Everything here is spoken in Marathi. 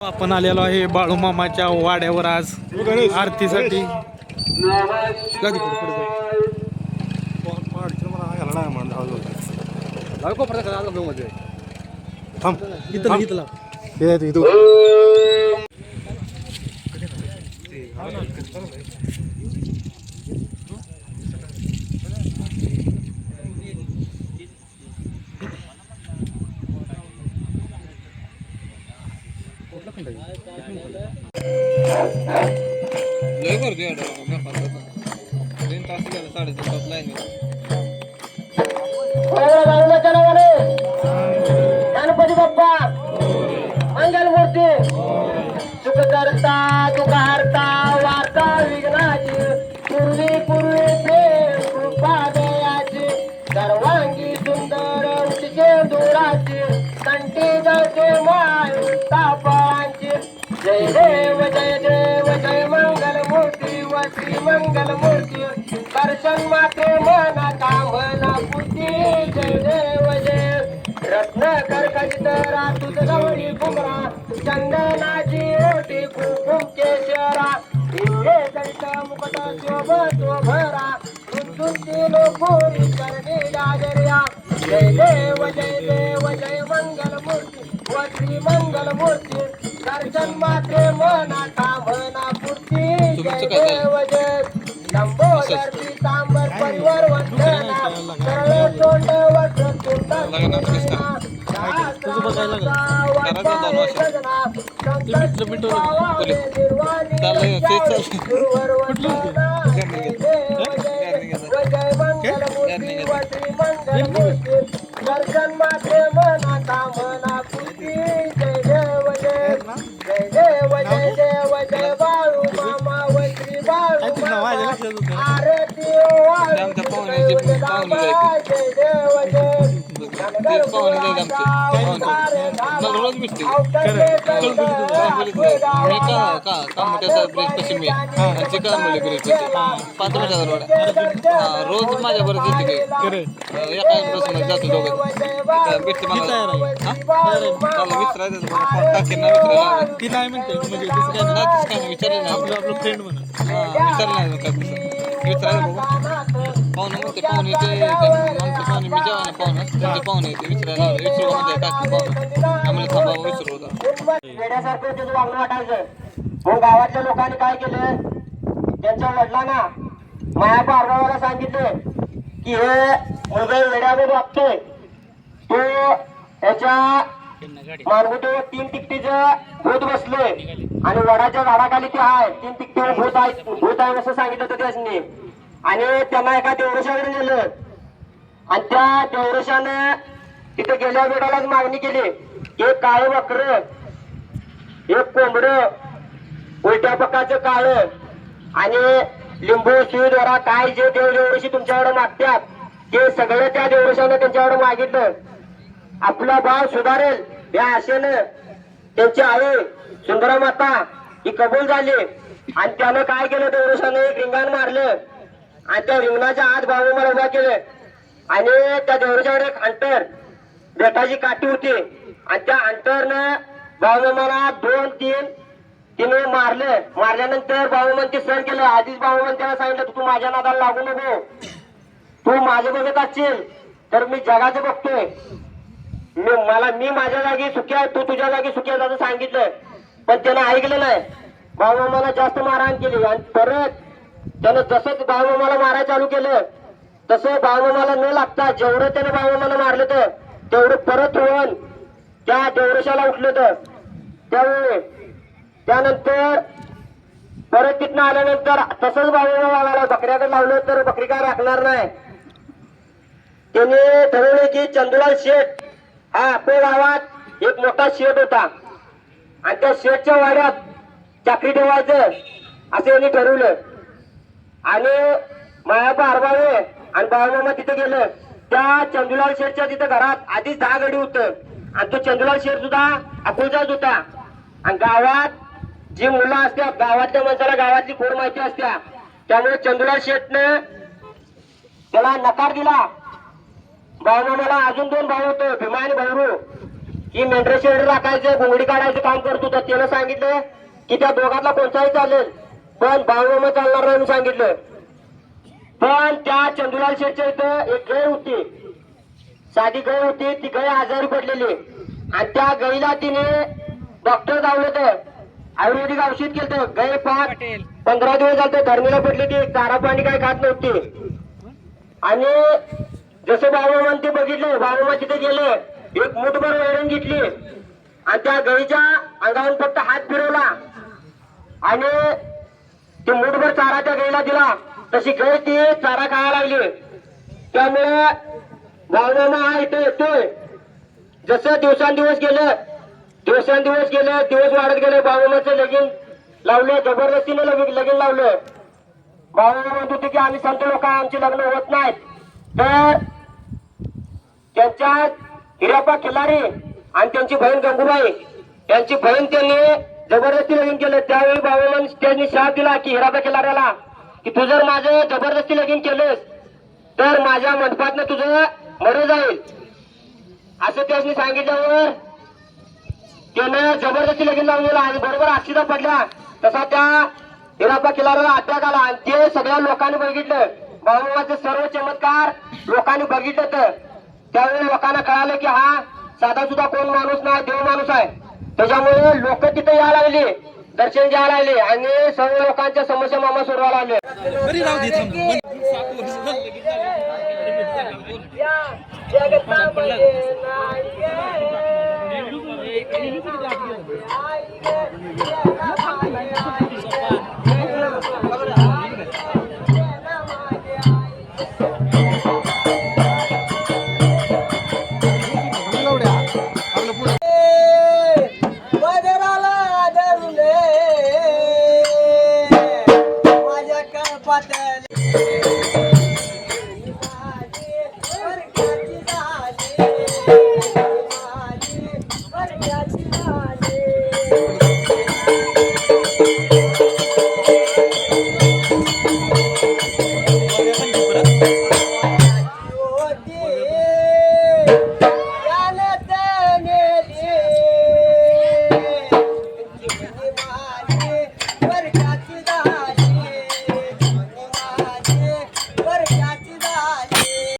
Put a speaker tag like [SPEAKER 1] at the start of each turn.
[SPEAKER 1] आपण आलेलो आहे बाळूमामाच्या वाड्यावर आज आरतीसाठी.
[SPEAKER 2] तीन तास गेले, साडेतीन तास लाईन
[SPEAKER 3] देव जय देव जय मंगल मूर्ती व श्री मंगल मूर्ती दर्शन माते मना कामना पुती जय देव जय. रत्न कर्कट रातूत गौरी कुमरा चंदनाची ओटी कुकुम केशरा. इंगे दंत मुकट शोभ भरा मृत्यूंची लोपुरी करणी लाजर्या जय देव जय देव जय मंगल मूर्ती व श्री मंगल मात्रे मना कामना पूर्ती जय देव जय लंबोदर पीतांबर परिवर वंदना सरळ तोंड वक्र तोंड
[SPEAKER 2] मला रोज भेटते. मी का का कशी मी पाच मिनिटाचा रोड आहे. रोज माझ्या बरोबर येते काही एका बसमध्ये जातो दोघं भेटते मला हा? फोन टाकेन ना
[SPEAKER 1] ती नाही म्हणते म्हणजे तसं काय
[SPEAKER 2] नाही तसं काय नाही, विचारलं नाही
[SPEAKER 1] आपलं आपलं फ्रेंड म्हणून
[SPEAKER 2] हा, विचारलं नाही काय तसं बघू पाहुणे म्हणते पाहुणे ते आमचे पाहुणे मी जेव्हा पाहुणे त्यांचे पाहुणे येते विचारायला विचारू म्हणजे टाकले पाहुणे आम्हाला थांबावं विचारू होता
[SPEAKER 3] वेड्यासारखं वागणं वाटायचं. मग गावातल्या लोकांनी काय केलं? त्यांच्या वडिलांना माया पारगावाला सांगितलं की हे मुलगा वेड्याने वागतोय. तो त्याच्या मानगुटीवर तीन तिकटीचं भूत बसले आणि वडाच्या झाडाखाली ते आहे. तीन तिकटीवर भूत आहे भूत आहे असं सांगितलं होतं त्यासनी आणि त्यांना एका देवरुषाकडे गेलं आणि त्या देवरशानं तिथे गेल्या वेळालाच मागणी केली. एक काळ वक्र एक कोंबड उलट्या पक्काचं काळ आणि लिंबू शिवद्वारा काय जे देव देवऋषी तुमच्याकडे मागतात ते सगळं त्या देवऋषानं त्यांच्याकडे मागितलं. आपला भाव सुधारेल या आशेनं त्यांची आई सुंदरा माता ही कबूल झाली. आणि त्यानं काय केलं? देवऋषानं एक रिंगाण मारलं. आणि त्या रिंगणाच्या आत भाऊ मला उभा केले. आणि त्या देवळाच्यावर एक अंतर बेटाची काठी होती. आणि त्या अंतरनं मला दोन तीन तिने मारलं. मारल्यानंतर बाळूमांची सण केलं. आधीच बाळूमान त्याला सांगितलं तू माझ्या नादाला लागू नको. तू माझं बघत असशील तर मी जगाचं बघतोय. मी मला मी माझ्या जागी सुखी आहे तू तुझ्या जागी सुखी आहे असं सांगितलं. पण त्यानं ऐकलं नाही. बाळूमामाला जास्त मारहाण केली. आणि परत त्यानं जसंच बाळूमामाला मारायला चालू केलं तसं बाळूमामाला न लागता जेवढं त्यानं बाहुमाला मारलं तर तेवढं परत होऊन त्या देवरेशाला उठलं तर त्यावेळी त्यानंतर परत तिथनं आल्यानंतर तसंच बाळूमामाला बकऱ्याकडे लावलं तर बकरी काय राखणार नाही. त्याने ठरवले की चंदुलाल शेठ हा आपल्या गावात एक मोठा शेठ होता. आणि त्या शेठच्या वाड्यात चाकरी ठेवायचं असं यांनी ठरवलं. आणि माया हरबावे आणि बाळमामा तिथे गेलं. त्या चंदुलाल शेठच्या तिथे घरात आधीच दहा गडी होतं. आणि तो चंदुलाल शेठ सुद्धा अकोलचाच होता. आणि गावात जी मुलं असतात गावातल्या माणसाला गावातली खोड माहिती असत्या. त्यामुळे चंदुलाल शेठने त्याला नकार दिला. बाळमामाला अजून दोन भाऊ होतो भीमा आणि भैरू की मेंढरे शेड राखायचं घोंगडी काढायचं काम करत होतं. त्यानं सांगितलं की त्या दोघातला कोणताही चालेल. पण भावनामा चालणार नाही म्हणून सांगितलं. पण त्या चंदुलाल शेठच्या इथं एक गाय होती. साधी गाय होती ती गाय आजारी पडलेली. आणि त्या गाईला तिने डॉक्टर धावलं तर आयुर्वेदिक औषध केलं गाय पाच पंधरा दिवस झाले धरणीला पडली ती चारा पाणी काय खात नव्हती. आणि जसं बाबामान ते बघितले बाबामा तिथे गेले एक मुठभर वैरण घेतली. आणि त्या गाईच्या अंगावर फक्त हात फिरवला. आणि ते मुठभर चारा त्या दिला. तशी गाय ती चारा खायला लागली. त्यामुळे बाबामा हा इथे येतोय. जसं दिवसांदिवस गेलं दिवसांदिवस गेले दिवस वाढत गेले बाबामाचं लगीन लावलं जबरदस्तीने लगीन लगीन लावलं. भावना म्हणत होते की आम्ही संत लोक आमचे लग्न होत नाहीत. तर त्यांच्या हिरापा खिलारी आणि त्यांची बहीण गंगूबाई यांची बहीण त्यांनी जबरदस्ती लगीन केलं. त्यावेळी बाबा त्यांनी शाप दिला की हिरापा खिलाऱ्याला की तू जर माझं जबरदस्ती लगीन केलंस तर माझ्या मंडपातनं तुझं मर जाईल. असं त्यांनी सांगितल्यावर त्यानं जबरदस्ती लगीन लावून गेला आणि बरोबर अक्षिदा पडला. तसा त्या हिरापा किल्ल्याला अटॅक आला आणि ते सगळ्या लोकांनी बघितलं. बाबाचे सर्व चमत्कार लोकांनी बघितलं तर. त्यावेळी लोकांना कळालं की हा साधा सुद्धा कोण माणूस नाही देव माणूस आहे. त्याच्यामुळे लोक तिथे यायला लागले दर्शन घ्यायला लागले आणि सर्व लोकांच्या समस्या मामा सोडवायला लागले.